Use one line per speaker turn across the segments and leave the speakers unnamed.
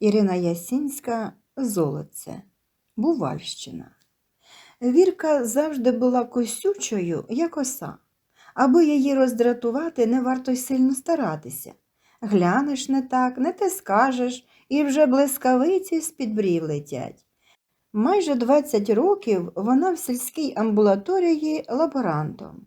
Ірина Ясінська Золоце. Бувальщина. Вірка завжди була косючою, як оса. Аби її роздратувати, не варто й сильно старатися. Глянеш не так, не те скажеш, і вже блискавиці з-під брів летять. Майже 20 років вона в сільській амбулаторії лаборантом.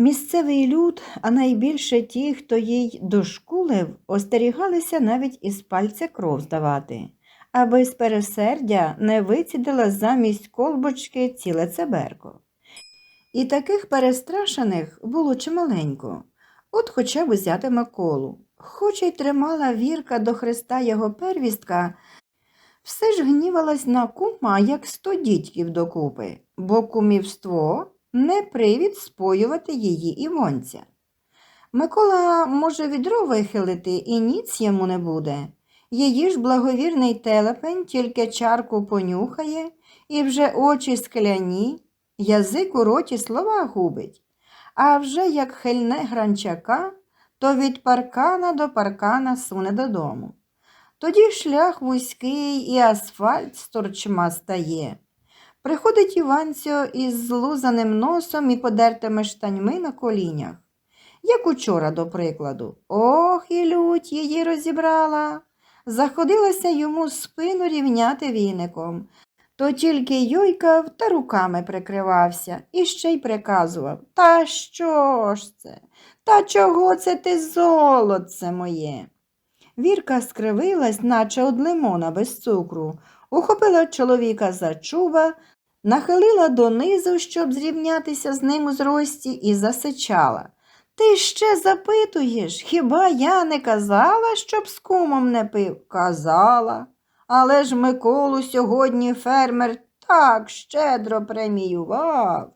Місцевий люд, а найбільше ті, хто їй дошкулив, остерігалися навіть із пальця кров здавати, аби з пересердя не вицідила замість колбочки ціле цеберко. І таких перестрашених було чималенько, от хоча б взяти Миколу. Хоч й тримала вірка до Христа його первістка, все ж гнівалась на кума, як сто дітьків докупи, бо кумівство не привід споювати її Івонця. Микола може відро вихилити і ніц йому не буде. Її ж благовірний телепень тільки чарку понюхає і вже очі скляні, язик у роті слова губить. А вже як хильне гранчака, то від паркана до паркана суне додому. Тоді шлях вузький і асфальт з торчма стає. Приходить Іванцьо із злузаним носом і подертими штаньми на колінях. Як учора, до прикладу. Ох, і лють її розібрала. Заходилася йому спину рівняти віником. То тільки йойкав та руками прикривався і ще й приказував Та що ж це? Та чого це ти золоце моє? Вірка скривилась, наче од лимона без цукру, ухопила чоловіка за чуба, нахилила донизу, щоб зрівнятися з ним у зрості, і засичала. Ти ще запитуєш, хіба я не казала, щоб з кумом не пив? Казала. Але ж Миколу сьогодні фермер так щедро преміював.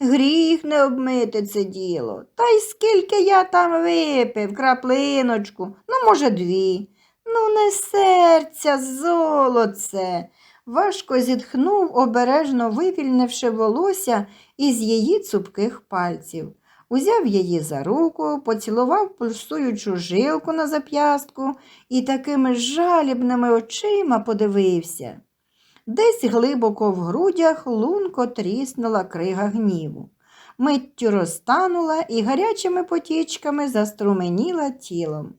Гріх не обмити це діло. Та й скільки я там випив, краплиночку, ну, може, дві. Ну, не серця, золоце. Важко зітхнув, обережно вивільнивши волосся із її цупких пальців. Узяв її за руку, поцілував пульсуючу жилку на зап'ястку і такими жалібними очима подивився. Десь глибоко в грудях лунко тріснула крига гніву. Миттю розтанула і гарячими потічками заструменіла тілом.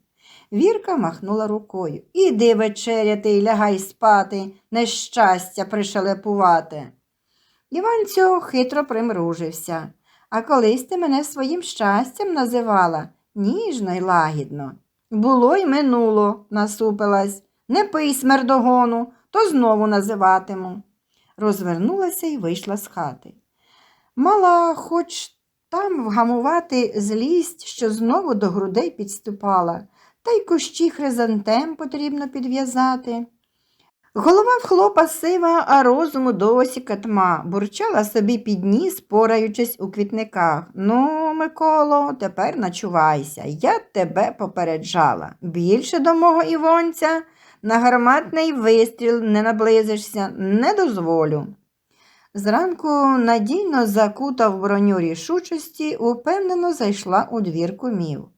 Вірка махнула рукою. Іди вечеряти й лягай спати, нещастя пришелепувати. Іванцю хитро примружився. А колись ти мене своїм щастям називала ніжно й лагідно. Було й минуло, насупилась. Не пий смердогону, то знову називатиму. Розвернулася і вийшла з хати. Мала хоч там вгамувати злість, що знову до грудей підступала, та й кущі хризантем потрібно підв'язати. Голова в хлопа сива, а розуму досі катма, бурчала собі під ніс, пораючись у квітниках. Ну, Миколо, тепер начувайся, я тебе попереджала. Більше до мого Івонця на гарматний вистріл не наблизишся, не дозволю. Зранку надійно закутав броню рішучості, упевнено зайшла у двір кумів.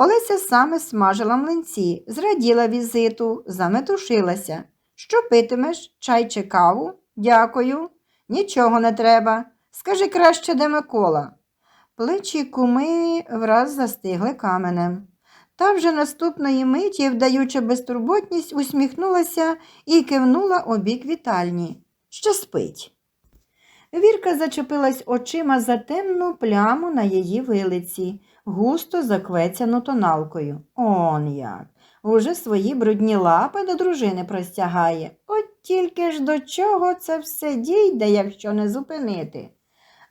Олеся саме смажила млинці, зраділа візиту, заметушилася. Що питимеш? Чай чи каву? Дякую. Нічого не треба. Скажи краще, де Микола. Плечі куми враз застигли каменем. Та вже наступної миті, вдаючи безтурботність, усміхнулася і кивнула обік вітальні. Що спить. Вірка зачепилась очима за темну пляму на її вилиці, густо заквецяну тоналкою. Он як. Уже свої брудні лапи до дружини простягає. От тільки ж до чого це все дійде, якщо не зупинити.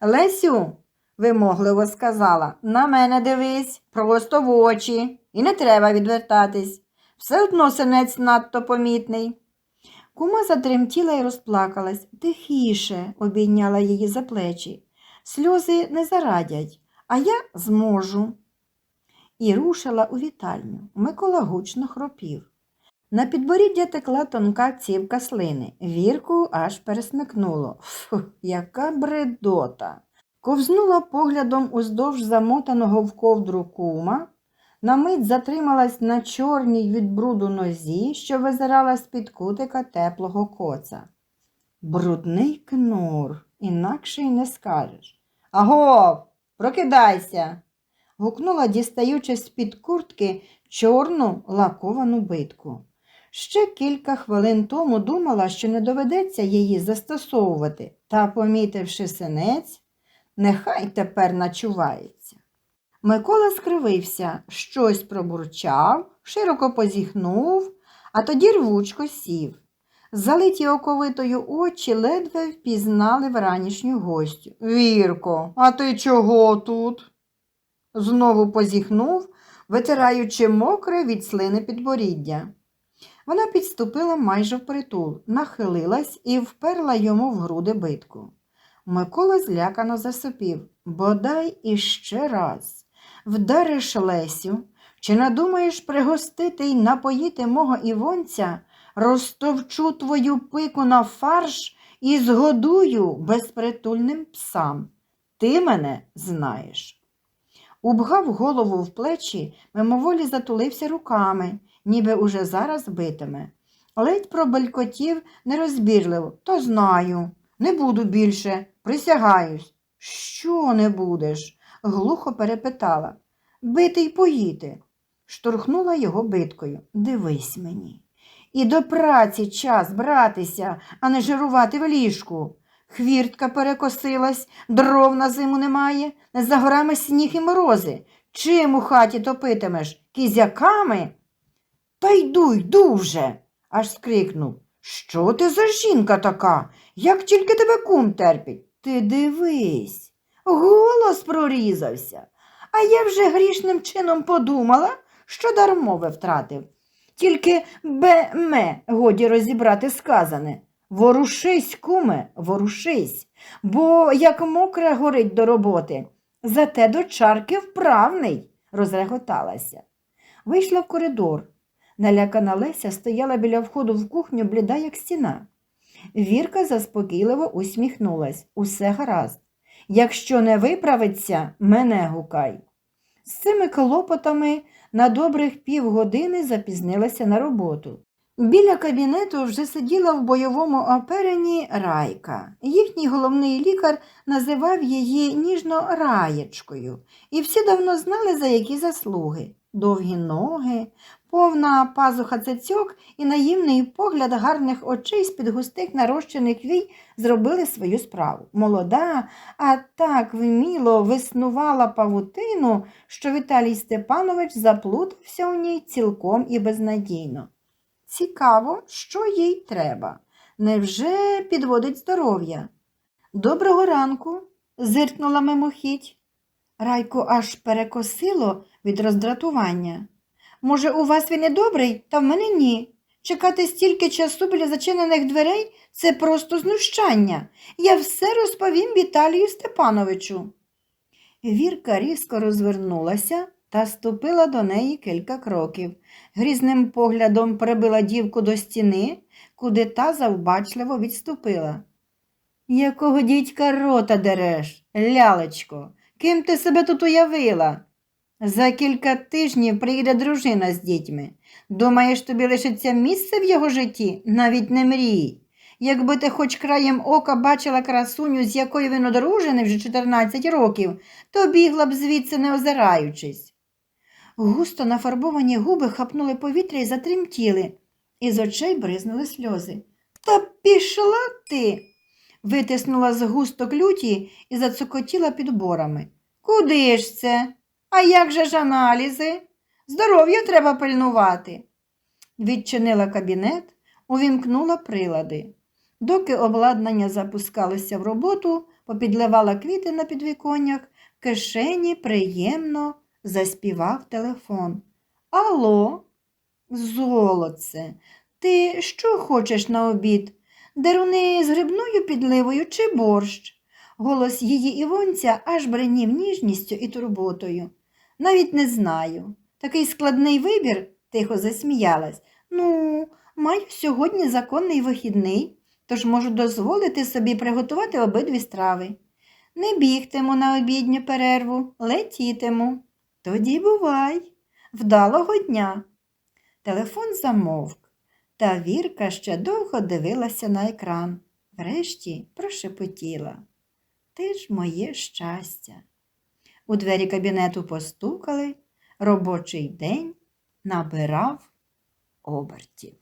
Лесю, вимогливо сказала, на мене дивись, просто в очі, і не треба відвертатись. Все одно синець надто помітний. Кума затремтіла і розплакалась. Тихіше, обійняла її за плечі. Сльози не зарадять, а я зможу. І рушила у вітальню. Микола гучно хропів. На підборіддя текла тонка цівка слини. Вірку аж пересмикнуло. Фу, яка бредота. Ковзнула поглядом уздовж замотаного в ковдру кума, на мить затрималась на чорній від бруду нозі, що визирала з-під кутика теплого коца. Брудний кнур, інакше й не скажеш. Агов, прокидайся. гукнула, дістаючи з-під куртки чорну лаковану битку. Ще кілька хвилин тому думала, що не доведеться її застосовувати, та, помітивши синець, нехай тепер начувається. Микола скривився, щось пробурчав, широко позіхнув, а тоді рвучко сів. Залиті оковитою очі ледве впізнали вранішню гостю. Вірко, а ти чого тут? Знову позіхнув, витираючи мокре від слини підборіддя. Вона підступила майже впритул, нахилилась і вперла йому в груди битку. Микола злякано засопів. Бодай іще раз. Вдариш Лесю, чи надумаєш пригостити й напоїти мого Івонця, розтовчу твою пику на фарш і згодую безпритульним псам. Ти мене знаєш. Убгав голову в плечі, мимоволі затулився руками, ніби уже зараз битиме. Ледь пробелькотів нерозбірливо. То знаю, не буду більше, присягаюсь. Що не будеш? Глухо перепитала. Бити й поїти. Штурхнула його биткою. Дивись мені. І до праці час братися, а не жирувати в ліжку. Хвіртка перекосилась, дров на зиму немає, за горами сніг і морози. Чим у хаті топитимеш? Кізяками? Та йду, йду вже, аж скрикнув. Що ти за жінка така? Як тільки тебе кум терпить? Ти дивись, голос прорізався. А я вже грішним чином подумала, що дармове втратив. Тільки бе-ме годі розібрати сказане. Ворушись, куме, ворушись, бо як мокре горить до роботи. Зате до чарки вправний, розреготалася. Вийшла в коридор. Налякана Леся стояла біля входу в кухню, бліда, як стіна. Вірка заспокійливо усміхнулась. Усе гаразд. Якщо не виправиться, мене гукай. З цими клопотами на добрих півгодини запізнилася на роботу. Біля кабінету вже сиділа в бойовому оперенні Райка. Їхній головний лікар називав її ніжно раєчкою, і всі давно знали, за які заслуги. Довгі ноги, повна пазуха цицьок і наївний погляд гарних очей з-під густих нарощених вій зробили свою справу. Молода, а так вміло виснувала павутину, що Віталій Степанович заплутався у ній цілком і безнадійно. Цікаво, що їй треба. Невже підводить здоров'я? Доброго ранку, зиркнула мимохідь. Райко аж перекосило від роздратування. Може, у вас він і добрий, та в мене ні. Чекати стільки часу біля зачинених дверей це просто знущання. Я все розповім Віталію Степановичу. Вірка різко розвернулася та ступила до неї кілька кроків. Грізним поглядом прибила дівку до стіни, куди та завбачливо відступила. Якого дідька рота дереш, лялечко, ким ти себе тут уявила? За кілька тижнів приїде дружина з дітьми. Думаєш, тобі лишиться місце в його житті? Навіть не мрій. Якби ти хоч краєм ока бачила красуню, з якою він одружений вже 14 років, то бігла б звідси не озираючись. Густо нафарбовані губи хапнули повітря і затремтіли, і з очей бризнули сльози. Та пішла ти. Витиснула з густок люті і зацокотіла підборами. Куди ж це? А як же ж аналізи? Здоров'я треба пильнувати. Відчинила кабінет, увімкнула прилади. Доки обладнання запускалося в роботу, попідливала квіти на підвіконнях, в кишені приємно заспівав телефон. Алло, золоце, ти що хочеш на обід? Деруни з грибною підливою чи борщ? Голос її Івонця аж бренів ніжністю і турботою. Навіть не знаю. Такий складний вибір, тихо засміялась. Ну, маю сьогодні законний вихідний, тож можу дозволити собі приготувати обидві страви. Не бігтиму на обідню перерву, летітиму. Тоді бувай. Вдалого дня. Телефон замовк, та Вірка ще довго дивилася на екран. Врешті прошепотіла. Ти ж моє щастя. У двері кабінету постукали, робочий день набирав обертів.